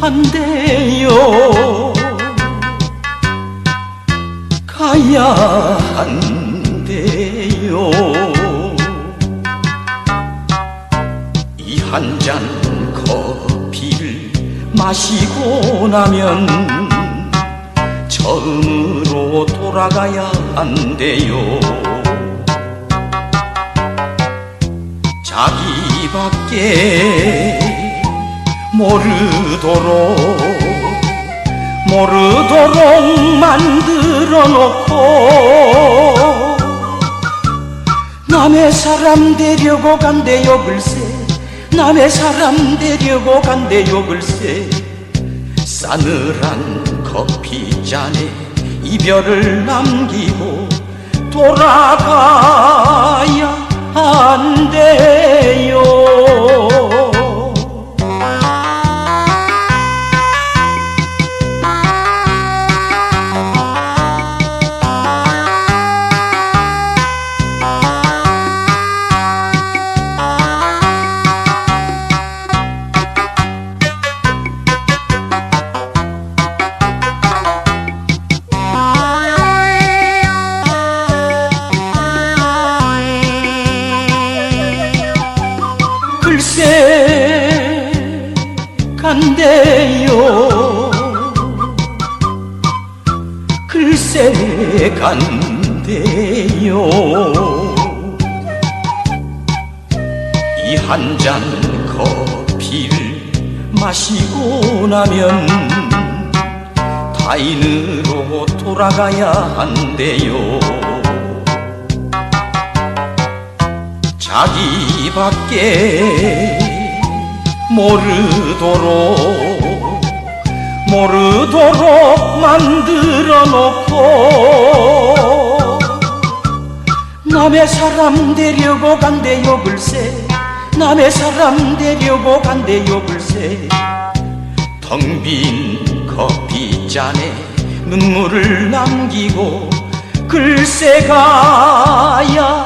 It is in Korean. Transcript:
한대요. 가야 한대요. 이 한 잔 커피를 마시고 나면 처음으로 돌아가야 한대요. 자기 밖에 모르도록 모르도록 만들어 놓고 남의 사람 되려고 간대요 글쎄. 남의 사람 되려고 간대요 글쎄. 싸늘한 커피잔에 이별을 남기고 돌아가야 간대요. 글쎄 간대요. 이 한 잔 커피를 마시고 나면 타인으로 돌아가야 한대요. 자기밖에 모르도록 모르도록 만들어 놓고 남의 사람 되려고 간대요 글쎄 남의 사람 되려고 간대요 글쎄 텅 빈 커피잔에 눈물을 남기고 글쎄 가야